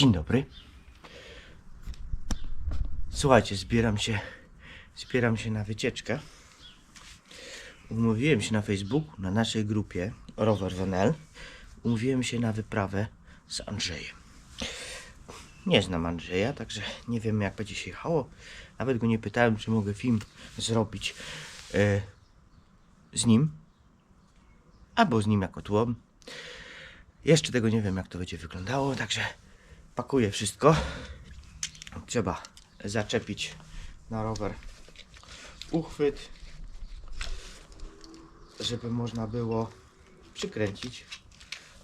Dzień dobry. Słuchajcie, zbieram się, zbieram się na wycieczkę. Umówiłem się na Facebooku, na naszej grupie Rower WNL. Umówiłem się na wyprawę z Andrzejem. Nie znam Andrzeja, także nie wiem jak będzie się jechało. Nawet go nie pytałem, czy mogę film zrobić e, z nim. Albo z nim jako tłum. Jeszcze tego nie wiem, jak to będzie wyglądało, także pakuję wszystko. Trzeba zaczepić na rower uchwyt, żeby można było przykręcić,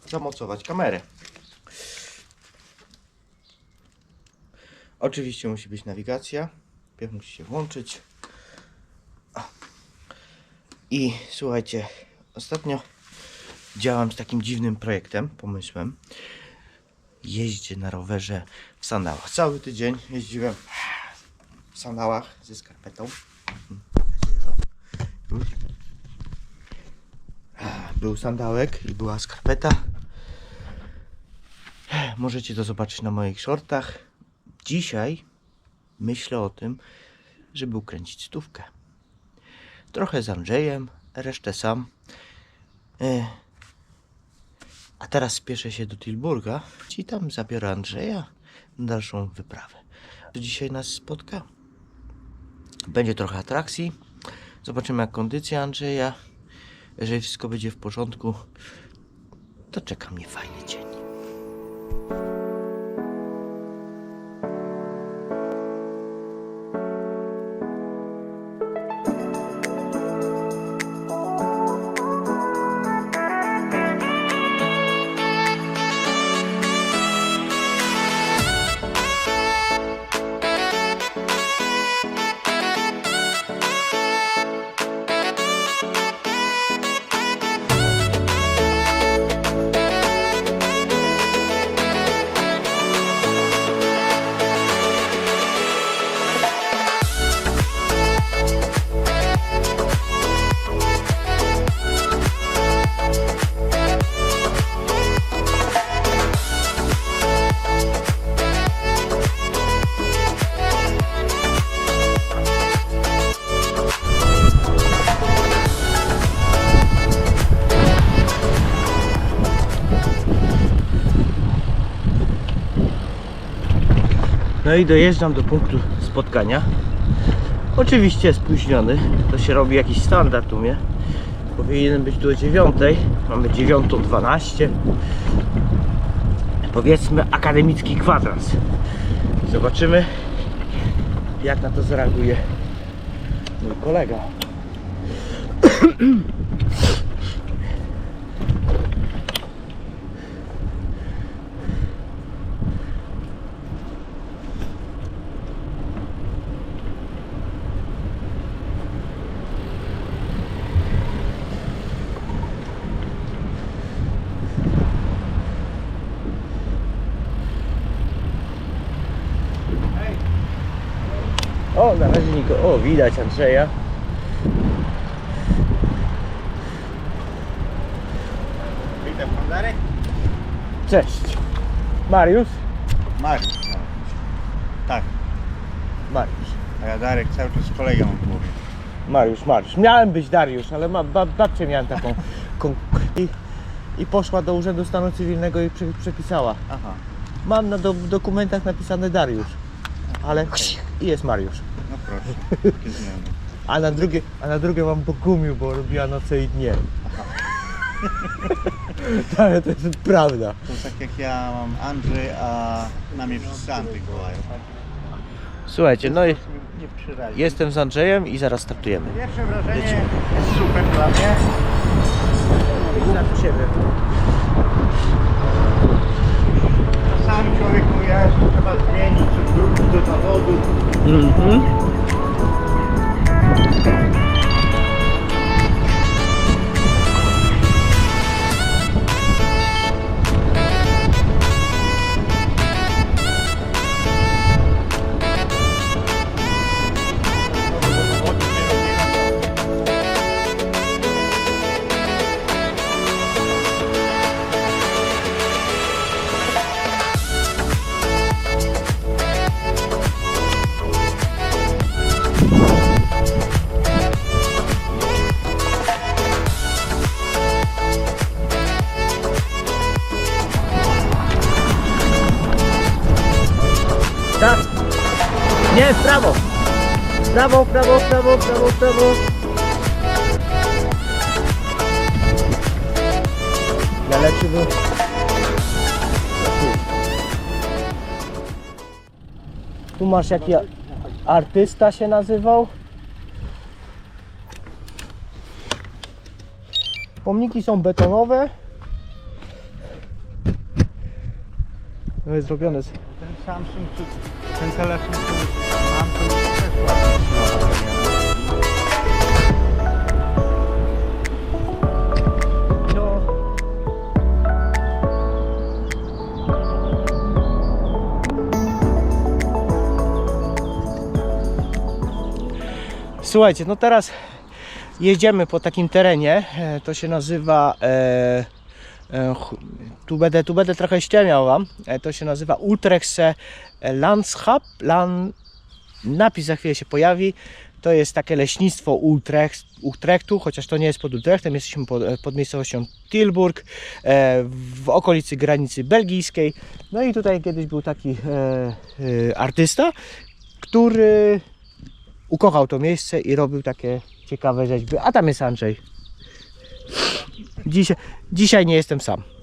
zamocować kamerę. Oczywiście musi być nawigacja, pierw musi się włączyć. I słuchajcie, ostatnio działam z takim dziwnym projektem, pomysłem. Jeździę na rowerze w sandałach. Cały tydzień jeździłem w sandałach ze skarpetą. Był sandałek i była skarpeta. Możecie to zobaczyć na moich shortach. Dzisiaj myślę o tym, żeby ukręcić stówkę. Trochę z Andrzejem, resztę sam. E, a teraz spieszę się do Tilburga i tam zabiorę Andrzeja na dalszą wyprawę. Dzisiaj nas spotka. Będzie trochę atrakcji. Zobaczymy jak kondycja Andrzeja. Jeżeli wszystko będzie w porządku, to czeka mnie fajny dzień. No i dojeżdżam do punktu spotkania. Oczywiście spóźniony. To się robi jakiś standard u mnie. Powinien być tu o 9. Mamy 9.12. Powiedzmy akademicki kwadrans. Zobaczymy jak na to zareaguje mój kolega. O, O, widać Andrzeja. Witam pan Darek? Cześć. Mariusz? Mariusz. no. Tak, Mariusz. a ja Darek cały czas kolegą mówię. Mariusz, Mariusz. Miałem być Dariusz, ale ma, ba, babcię miałem taką. Kon- I, I poszła do Urzędu Stanu Cywilnego i prze, przepisała. Aha, Mam na do, dokumentach napisane Dariusz, ale i jest Mariusz. Proszę, takie zmiany. A na drugie, a na drugie mam Bogumił, bo robiła noce i dnie. Ale to jest prawda. To tak jak ja mam Andrzej, a na mnie wszyscy Andrzej wołają. Słuchajcie, no i Nie przyrazi. jestem z Andrzejem i zaraz startujemy. Pierwsze wrażenie jest super dla mnie. Znam siebie. Czasami człowiek że trzeba zmienić, do zawodu. Mhm. tak? Prawo, w prawo, w prawo, prawo, prawo. Ja lepszy był. Tu masz jaki artysta się nazywał. Pomniki są betonowe. No jest zrobione z Ten Samsung, ten telefon, który mam, No. Słuchajcie, no teraz jedziemy po takim terenie. e, To się nazywa. E, e, tu, będę, tu będę trochę ściemiał wam. E, to się nazywa Utrechtse Landschap. Lan, napis za chwilę się pojawi. To jest takie leśnictwo Utrecht, Utrechtu, chociaż to nie jest pod Utrechtem, jesteśmy pod, pod miejscowością Tilburg, e, w okolicy granicy belgijskiej. No i tutaj kiedyś był taki e, e, artysta, który ukochał to miejsce i robił takie ciekawe rzeźby. A tam jest Andrzej. Dzisiaj, dzisiaj nie jestem sam.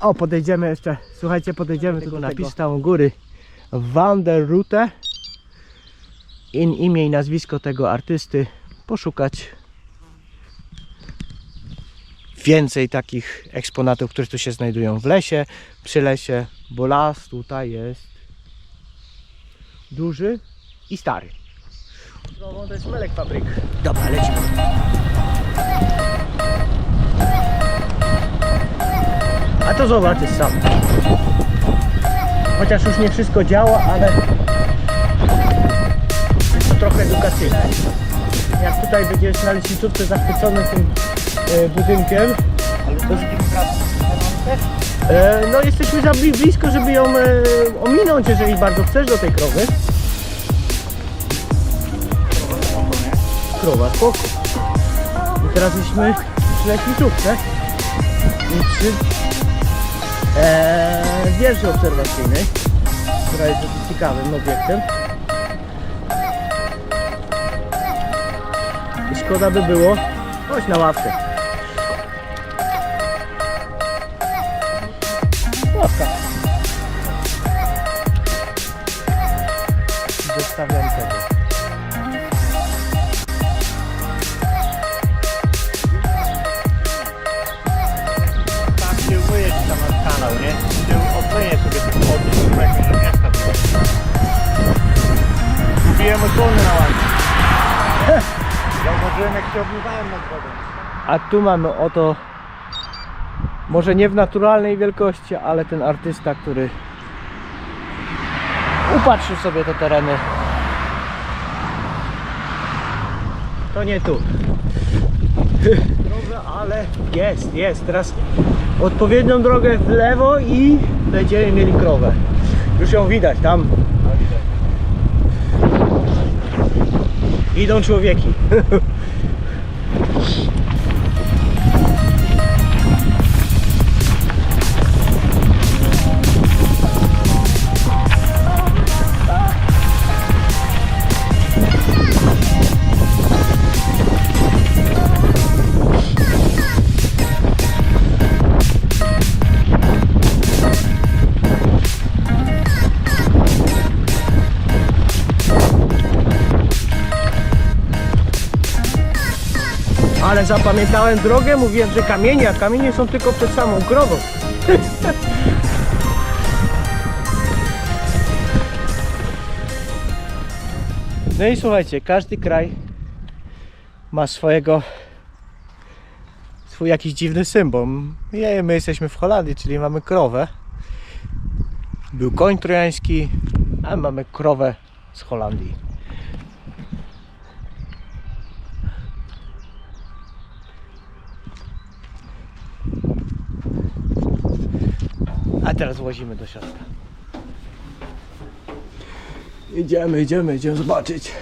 O, podejdziemy jeszcze, słuchajcie, podejdziemy tylko napis tam u góry. Van der Route. In imię i nazwisko tego artysty poszukać więcej takich eksponatów, które tu się znajdują w lesie, przy lesie, bo las tutaj jest duży i stary. To jest Melek Fabryk. Dobra, lecimy. To zobaczysz sam. Chociaż już nie wszystko działa, ale to trochę edukacyjne. Jak tutaj będziesz na leśniczówce zachwycony tym e, budynkiem, Ale to e, no jesteśmy za bli- blisko, żeby ją e, ominąć, jeżeli bardzo chcesz do tej krowy. Krowa, spoko. I teraz jesteśmy przy leśniczówce e, wieży obserwacyjnej, która jest dosyć ciekawym obiektem. I szkoda by było, chodź na ławkę. Ławka. Zostawiam tego. Jak nie. Kupiłem osłony na łańcuch. Zauważyłem jak się obmywałem nad wodą. A tu mamy oto, może nie w naturalnej wielkości, ale ten artysta, który upatrzył sobie te tereny. To nie tu. Drogę, ale jest, jest. Teraz odpowiednią drogę w lewo i będziemy mieli krowę. Już ją widać tam. Idą człowieki. Ale zapamiętałem drogę, mówiłem, że kamienie, a kamienie są tylko przed samą krową. No i słuchajcie, każdy kraj ma swojego swój jakiś dziwny symbol. My, my jesteśmy w Holandii, czyli mamy krowę. Był koń trojański, a my mamy krowę z Holandii. A teraz łazimy do środka. Idziemy, idziemy, idziemy zobaczyć.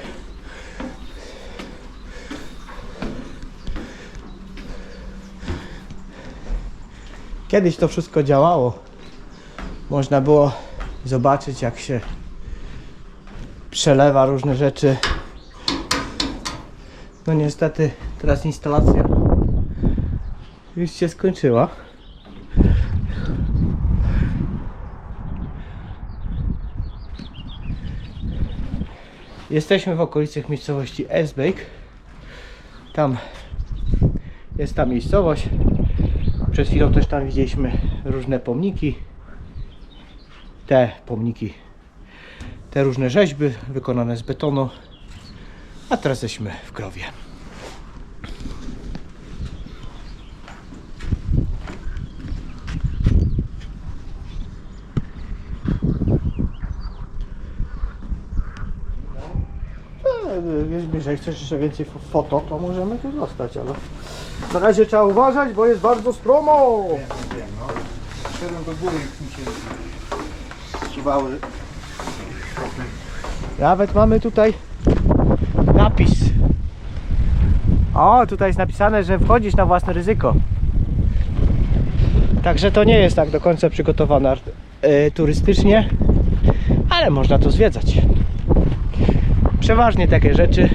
Kiedyś to wszystko działało. można było zobaczyć jak się przelewa różne rzeczy. No niestety teraz instalacja już się skończyła. Jesteśmy w okolicach miejscowości Esbeek. Tam jest ta miejscowość. Przed chwilą też tam widzieliśmy różne pomniki. Te pomniki, te różne rzeźby wykonane z betonu. A teraz jesteśmy w Krowie. E, Jeżeli chcesz jeszcze więcej fo- foto, to możemy tu zostać, ale na razie trzeba uważać, bo jest bardzo stromo. Szedłem do góry, jak mi się Siwały. Nawet mamy tutaj napis. O, tutaj jest napisane, że wchodzisz na własne ryzyko. Także to nie jest tak do końca przygotowane e, turystycznie, ale można to zwiedzać. Przeważnie takie rzeczy,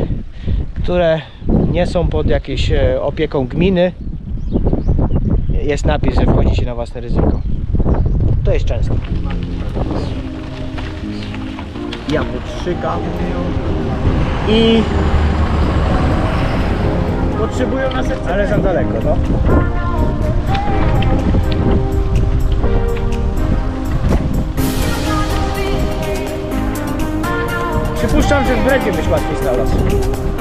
które nie są pod jakąś e, opieką gminy, jest napis, że wchodzi się na własne ryzyko. To jest często. Jabłczyka i potrzebują na serce, ale za daleko, no. Przypuszczam, że w Bredzie byś łatwiej znalazł.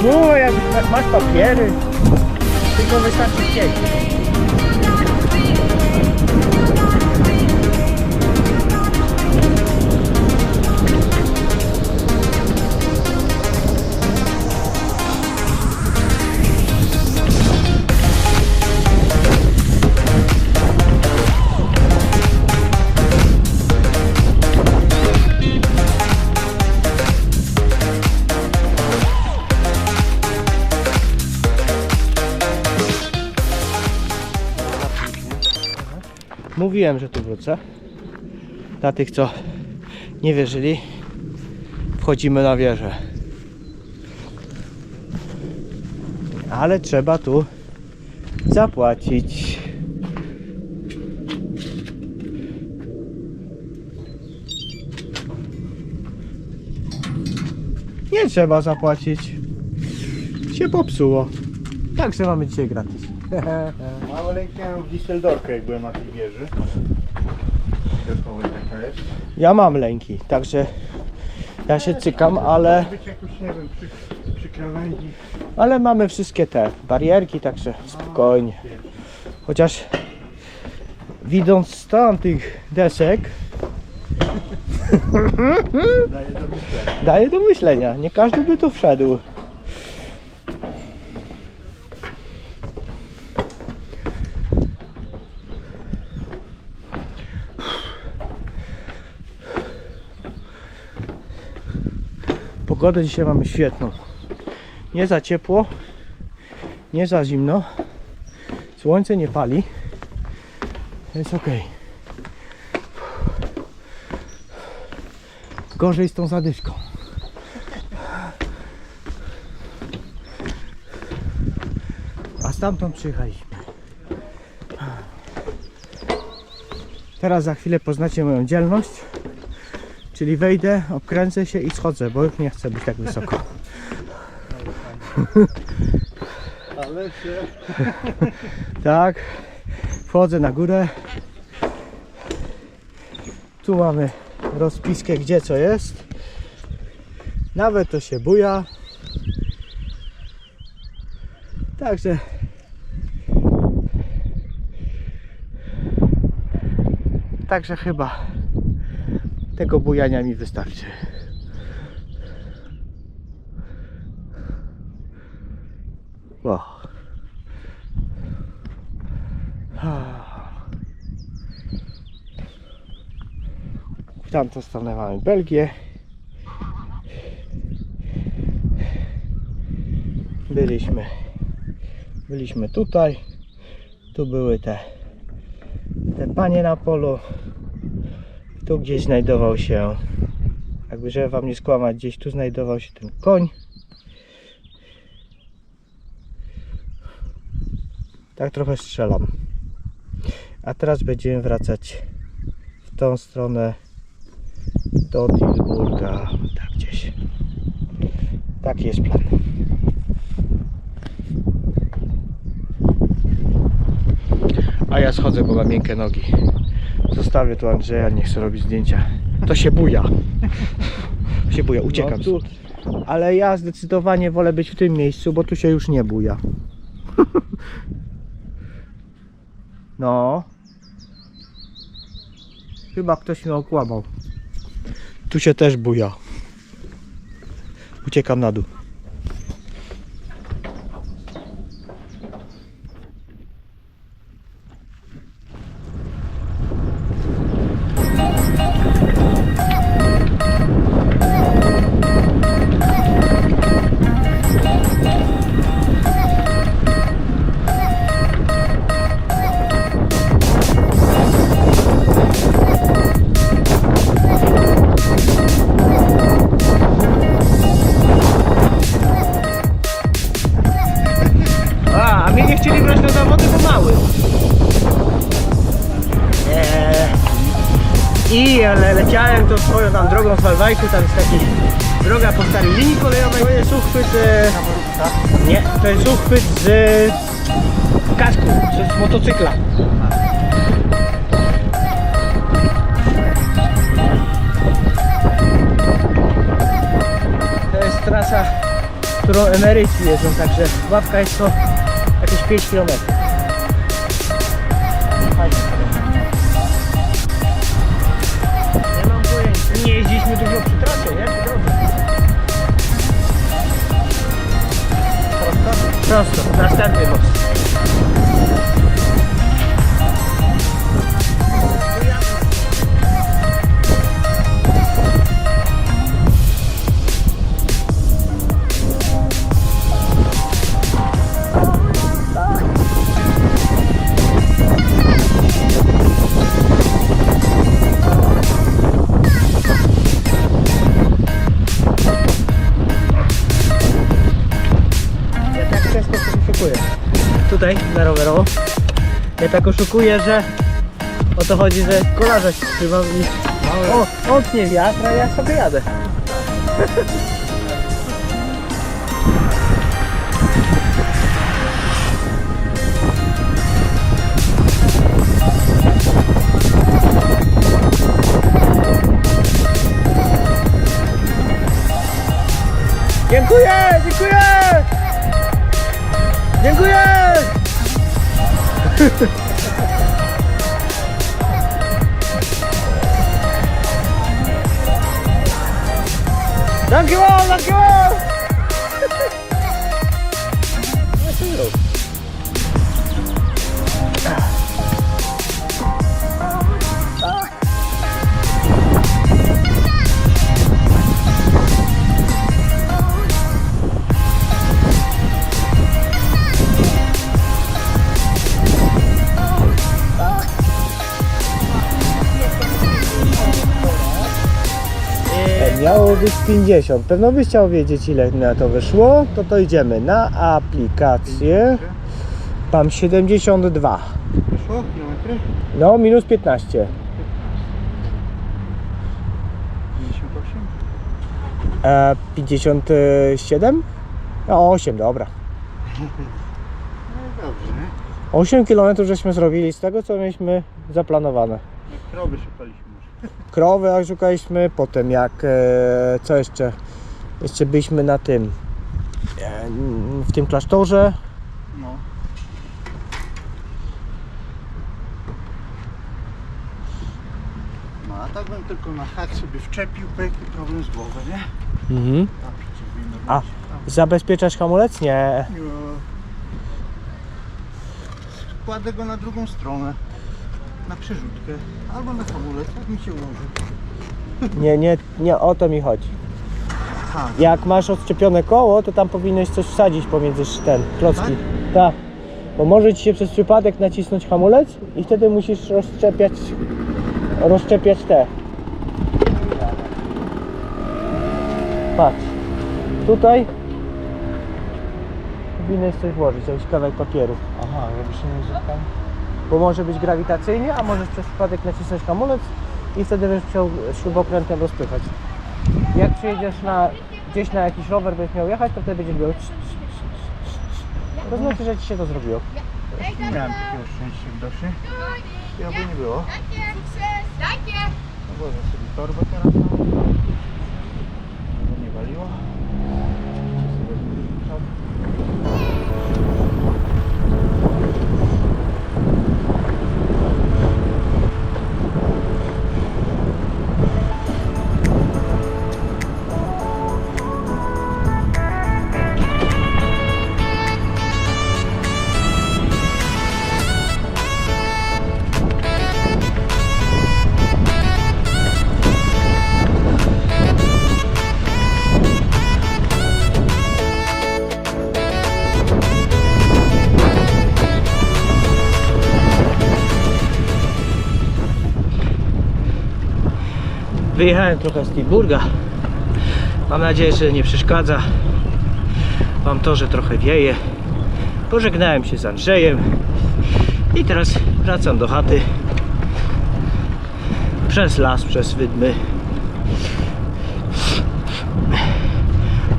Słuchaj, masz papiery, tylko wystarczy chcieć. Mówiłem, że tu wrócę. Dla tych, co nie wierzyli, wchodzimy na wieżę. Ale trzeba tu zapłacić. Nie trzeba zapłacić. Się popsuło. Także mamy dzisiaj gratis. Mało lęknąłem w Düsseldorfie, jak byłem na tej wieży. Wierzchowej taka jest. Ja mam lęki, także ja się cykam, ale, Może być jakoś, nie wiem, przy, przy krawędzi. ale mamy wszystkie te barierki, także spokojnie. Chociaż widząc stan tych desek Daje do myślenia. daje do myślenia. Nie każdy by tu wszedł. Pogodę dzisiaj mamy świetną. Nie za ciepło, nie za zimno. Słońce nie pali. Jest ok. Gorzej z tą zadyszką. A stamtąd przyjechaliśmy. Teraz za chwilę poznacie moją dzielność. Czyli wejdę, obkręcę się i schodzę, bo już nie chcę być tak wysoko. Ale się... Tak, wchodzę na górę. Tu mamy rozpiskę, gdzie co jest. Nawet to się buja. Także Także chyba tego bujania mi wystarczy. W tamtą stronę mamy Belgię. Byliśmy Byliśmy tutaj. Tu były te, te panie na polu. Tu gdzieś znajdował się, jakby żeby wam nie skłamać, gdzieś tu znajdował się ten koń. Tak trochę strzelam. A teraz będziemy wracać w tą stronę do Dilburga. Tak gdzieś. Taki jest plan. A ja schodzę, bo mam miękkie nogi. Zostawię tu Andrzeja, nie chcę robić zdjęcia. To się buja. To się buja, uciekam No, tu-. Ale ja zdecydowanie wolę być w tym miejscu, bo tu się już nie buja. No. Chyba ktoś mnie okłamał. Tu się też buja. Uciekam na dół. Swoją tam drogą z Walwajku, tam jest taki droga po starej linii kolejowej. To jest uchwyt... E, nie, to jest uchwyt z kasku, z, motocykla. To jest trasa, którą emeryci jeżdżą, także łapka jest to jakieś 5 km. Ja tak oszukuję, że o to chodzi, że kolarza się trzymam i o, odnie wiatr, a ja sobie jadę. Dziękuję, dziękuję! Dziękuję! Thank you all, thank you all! 50. Pewno byś chciał wiedzieć ile na to wyszło, to to idziemy na aplikację. Tam 72. Wyszło kilometry? No, minus 15. 58? E, 57? No 8, dobra. No dobrze, nie? 8 km żeśmy zrobili z tego co mieliśmy zaplanowane. Jak krowy szukaliśmy. Krowy jak szukaliśmy, potem jak e, co jeszcze? Jeszcze byliśmy na tym e, w tym klasztorze. No. No a tak bym tylko na hak sobie wczepił, pyk i problem z głowy, nie? Mhm. A przeciwimy. A. Zabezpieczasz hamulec? Nie. Kładę go na drugą stronę. Na przerzutkę. Albo na hamulec, jak mi się ułoży. Nie, nie, nie o to mi chodzi. Ha, Jak masz odczepione koło, to tam powinieneś coś wsadzić pomiędzy ten klocki. Tak. Bo może ci się przez przypadek nacisnąć hamulec i wtedy musisz rozszczepiać rozszczepiać te. Patrz. Tutaj powinieneś coś włożyć, jakiś kawałek papieru. Aha, żeby się nie. Bo może być grawitacyjnie, a możesz przez przypadek nacisnąć hamulec i wtedy będziesz musiał śrubokrętem rozpychać. Jak przyjedziesz na, gdzieś na jakiś rower, będziesz miał jechać, to wtedy będziesz miał... To znaczy, że ci się to zrobiło. Nie miałem takiego szczęścia w doszy. Ja by nie było. No Włożę sobie torbę teraz. nie waliło. Wyjechałem trochę z Tilburga. Mam nadzieję, że nie przeszkadza Wam to, że trochę wieje. Pożegnałem się z Andrzejem i teraz wracam do chaty przez las, przez wydmy.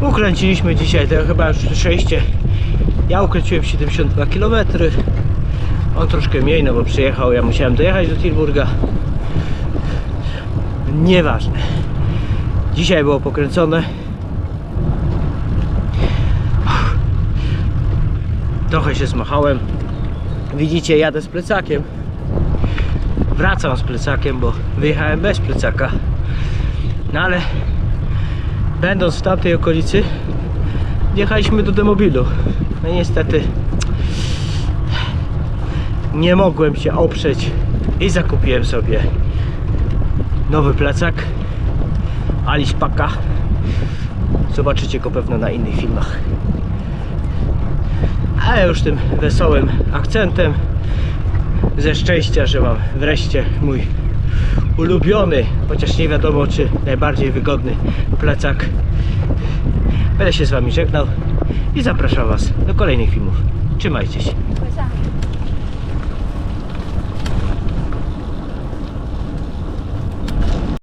Ukręciliśmy dzisiaj to chyba już przejście. Ja ukręciłem 72 km. On troszkę mniej, no bo przyjechał. Ja musiałem dojechać do Tilburga. Nieważne. Dzisiaj było pokręcone. Trochę się zmachałem. Widzicie, jadę z plecakiem. Wracam z plecakiem, bo wyjechałem bez plecaka. No ale będąc w tamtej okolicy, jechaliśmy do demobilu. No niestety nie mogłem się oprzeć i zakupiłem sobie nowy plecak. Alice Paka zobaczycie go pewno na innych filmach. A ja już tym wesołym akcentem ze szczęścia, że mam wreszcie mój ulubiony, chociaż nie wiadomo czy najbardziej wygodny plecak. Będę się z wami żegnał i zapraszam was do kolejnych filmów. Trzymajcie się